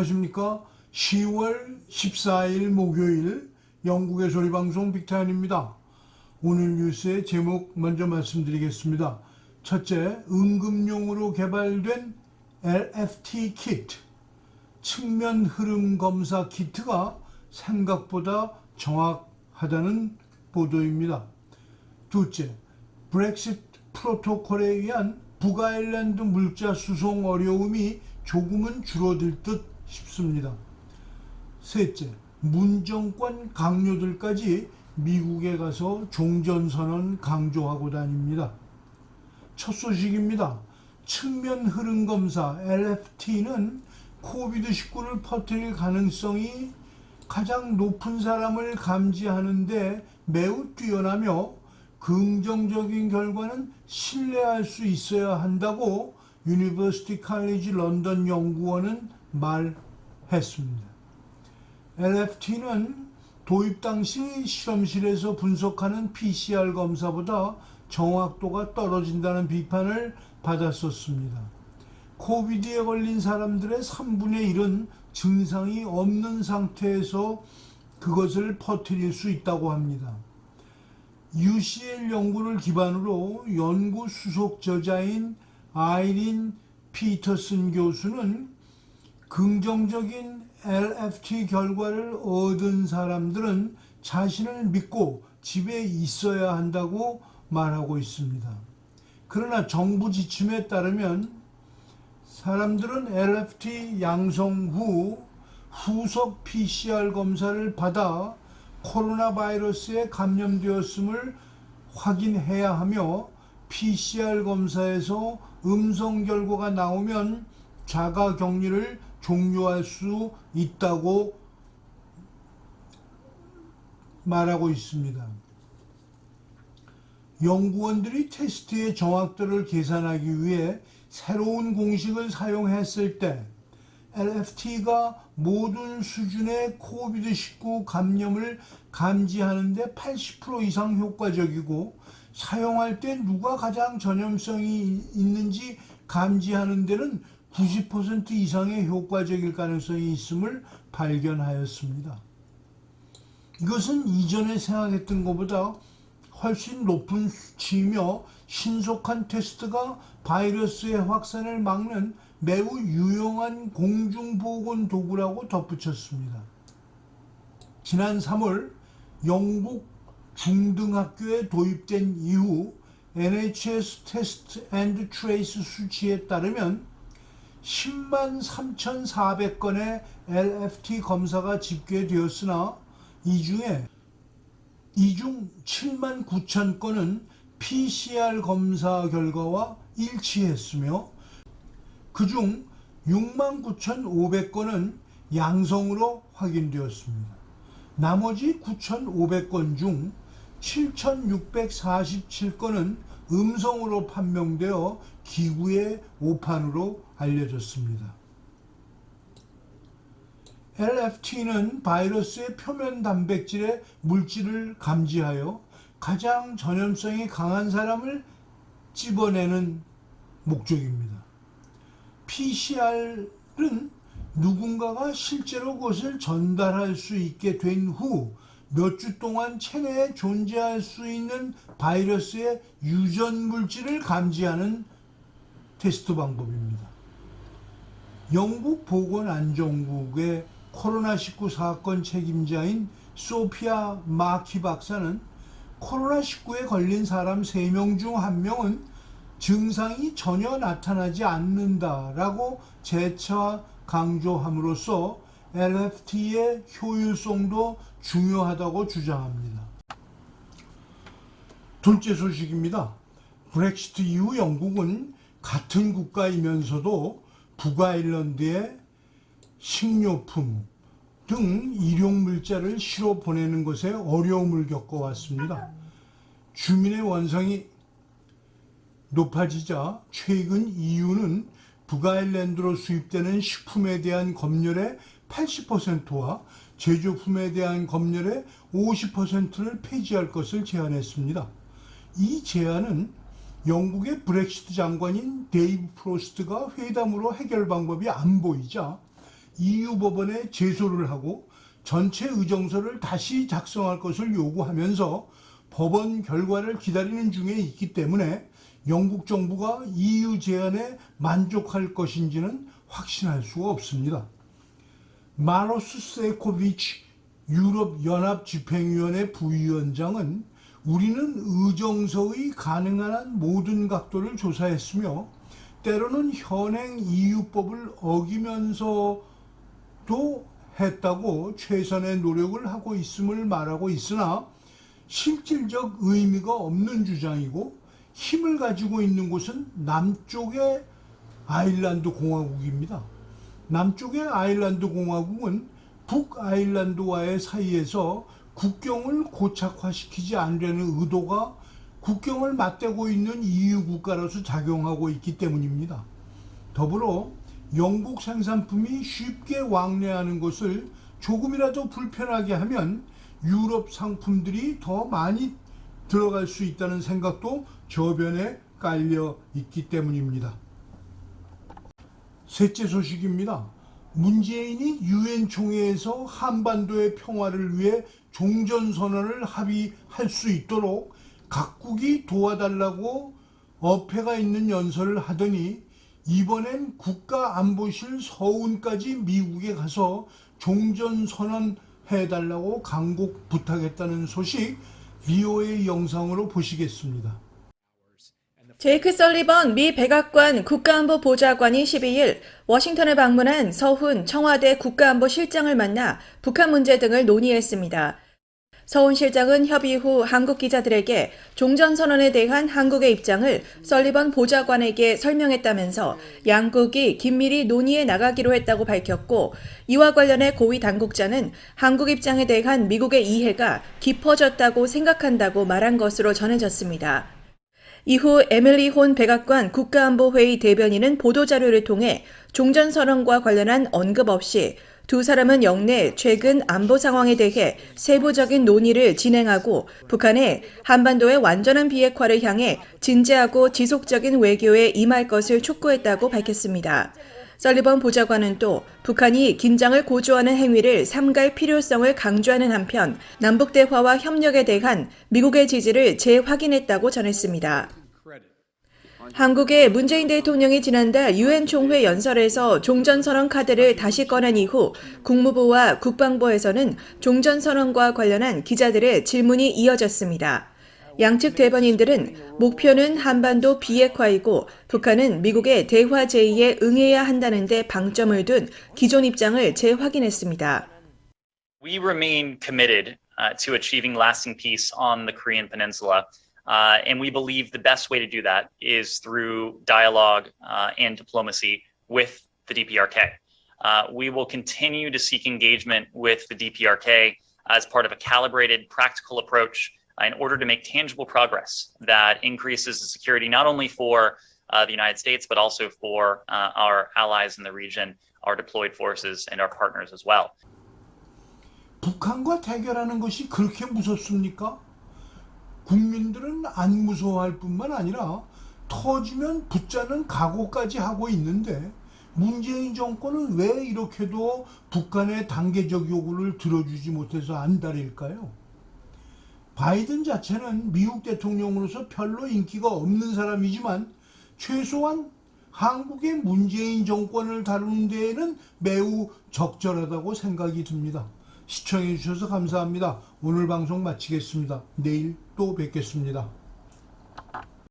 안녕하십니까. 10월 14일 목요일 영국의 소리방송 빅타임입니다. 오늘 뉴스의 제목 먼저 말씀드리겠습니다. 첫째, 응급용으로 개발된 LFT 키트, 측면 흐름 검사 키트가 생각보다 정확하다는 보도입니다. 둘째, 브렉시트 프로토콜에 의한 북아일랜드 물자 수송 어려움이 조금은 줄어들 듯 싶습니다. 셋째, 문정권 강요들까지 미국에 가서 종전선언 강조하고 다닙니다. 첫 소식입니다. 측면 흐름 검사 LFT는 코비드19를 퍼뜨릴 가능성이 가장 높은 사람을 감지하는데 매우 뛰어나며 긍정적인 결과는 신뢰할 수 있어야 한다고 유니버시티 칼리지 런던 연구원은 말했습니다. LFT는 도입 당시 실험실에서 분석하는 PCR 검사보다 정확도가 떨어진다는 비판을 받았었습니다. 코비드에 걸린 사람들의 3분의 1은 증상이 없는 상태에서 그것을 퍼뜨릴 수 있다고 합니다. UCL 연구를 기반으로 연구 수속 저자인 아이린 피터슨 교수는 긍정적인 LFT 결과를 얻은 사람들은 자신을 믿고 집에 있어야 한다고 말하고 있습니다. 그러나 정부 지침에 따르면 사람들은 LFT 양성 후 후속 PCR 검사를 받아 코로나 바이러스에 감염되었음을 확인해야 하며 PCR 검사에서 음성 결과가 나오면 자가 격리를 종료할 수 있다고 말하고 있습니다. 연구원들이 테스트의 정확도를 계산하기 위해 새로운 공식을 사용했을 때 LFT가 모든 수준의 코비드19 감염을 감지하는데 80% 이상 효과적이고 사용할 때 누가 가장 전염성이 있는지 감지하는 데는 90% 이상의 효과적일 가능성이 있음을 발견하였습니다. 이것은 이전에 생각했던 것보다 훨씬 높은 수치이며 신속한 테스트가 바이러스의 확산을 막는 매우 유용한 공중보건 도구라고 덧붙였습니다. 지난 3월 영국 중등학교에 도입된 이후 NHS 테스트 앤드 트레이스 수치에 따르면 10만 3,400건의 LFT 검사가 집계되었으나 이 중에 이중 7만 9천 건은 PCR 검사 결과와 일치했으며 그중 6만 9,500건은 양성으로 확인되었습니다. 나머지 9,500건 중 7,647건은 음성으로 판명되어 기구의 오판으로 알려졌습니다. LFT는 바이러스의 표면 단백질의 물질을 감지하여 가장 전염성이 강한 사람을 찝어내는 목적입니다. PCR은 누군가가 실제로 그것을 전달할 수 있게 된 후 몇 주 동안 체내에 존재할 수 있는 바이러스의 유전 물질을 감지하는 테스트 방법입니다. 영국 보건안전국의 코로나19 사건 책임자인 소피아 마키 박사는 코로나19에 걸린 사람 3명 중 1명은 증상이 전혀 나타나지 않는다라고 재차 강조함으로써 LFT의 효율성도 중요하다고 주장합니다. 둘째 소식입니다. 브렉시트 이후 영국은 같은 국가이면서도 북아일랜드에 식료품 등 일용물자를 실어 보내는 것에 어려움을 겪어왔습니다. 주민의 원성이 높아지자 최근 EU는 북아일랜드로 수입되는 식품에 대한 검열의 80%와 제조품에 대한 검열의 50%를 폐지할 것을 제안했습니다. 이 제안은 영국의 브렉시트 장관인 데이브 프로스트가 회담으로 해결 방법이 안 보이자 EU 법원에 제소를 하고 전체 의정서를 다시 작성할 것을 요구하면서 법원 결과를 기다리는 중에 있기 때문에 영국 정부가 EU 제안에 만족할 것인지는 확신할 수가 없습니다. 마로스 세코비치 유럽 연합 집행위원회 부위원장은 우리는 의정서의 가능한 한 모든 각도를 조사했으며 때로는 현행 EU법을 어기면서도 했다고 최선의 노력을 하고 있음을 말하고 있으나 실질적 의미가 없는 주장이고 힘을 가지고 있는 곳은 남쪽의 아일란드 공화국입니다. 남쪽의 아일란드 공화국은 북아일란드와의 사이에서 국경을 고착화시키지 않으려는 의도가 국경을 맞대고 있는 EU 국가로서 작용하고 있기 때문입니다. 더불어 영국 생산품이 쉽게 왕래하는 것을 조금이라도 불편하게 하면 유럽 상품들이 더 많이 들어갈 수 있다는 생각도 저변에 깔려 있기 때문입니다. 셋째 소식입니다. 문재인이 유엔 총회에서 한반도의 평화를 위해 종전 선언을 합의할 수 있도록 각국이 도와달라고 어폐가 있는 연설을 하더니 이번엔 국가안보실 서훈까지 미국에 가서 종전 선언 해달라고 강곡 부탁했다는 소식 VOA 영상으로 보시겠습니다. 제이크 설리번 미 백악관 국가안보 보좌관이 12일 워싱턴을 방문한 서훈 청와대 국가안보실장을 만나 북한 문제 등을 논의했습니다. 서훈 실장은 협의 후 한국 기자들에게 종전선언에 대한 한국의 입장을 설리번 보좌관에게 설명했다면서 양국이 긴밀히 논의해 나가기로 했다고 밝혔고 이와 관련해 고위 당국자는 한국 입장에 대한 미국의 이해가 깊어졌다고 생각한다고 말한 것으로 전해졌습니다. 이후 에밀리 혼 백악관 국가안보회의 대변인은 보도자료를 통해 종전선언과 관련한 언급 없이 두 사람은 영내 최근 안보 상황에 대해 세부적인 논의를 진행하고 북한의 한반도의 완전한 비핵화를 향해 진지하고 지속적인 외교에 임할 것을 촉구했다고 밝혔습니다. 설리번 보좌관은 또 북한이 긴장을 고조하는 행위를 삼갈 필요성을 강조하는 한편 남북 대화와 협력에 대한 미국의 지지를 재확인했다고 전했습니다. 한국의 문재인 대통령이 지난달 유엔 총회 연설에서 종전선언 카드를 다시 꺼낸 이후 국무부와 국방부에서는 종전선언과 관련한 기자들의 질문이 이어졌습니다. 양측 대변인들은 목표는 한반도 비핵화이고 북한은 미국의 대화 제의에 응해야 한다는 데 방점을 둔 기존 입장을 재확인했습니다. We remain committed uh, to achieving lasting peace on the Korean Peninsula. Uh, and we believe the best way to do that is through dialogue uh, and diplomacy with the DPRK. Uh, we will continue to seek engagement with the DPRK as part of a calibrated, practical approach uh, in order to make tangible progress that increases the security not only for uh, the United States, but also for uh, our allies in the region, our deployed forces, and our partners as well. 북한과 대결하는 것이 그렇게 무섭습니까? 국민들은 안 무서워할 뿐만 아니라 터지면 붙자는 각오까지 하고 있는데 문재인 정권은 왜 이렇게도 북한의 단계적 요구를 들어주지 못해서 안달일까요? 바이든 자체는 미국 대통령으로서 별로 인기가 없는 사람이지만 최소한 한국의 문재인 정권을 다루는 데에는 매우 적절하다고 생각이 듭니다. 시청해 주셔서 감사합니다. 오늘 방송 마치겠습니다. 내일 또 뵙겠습니다.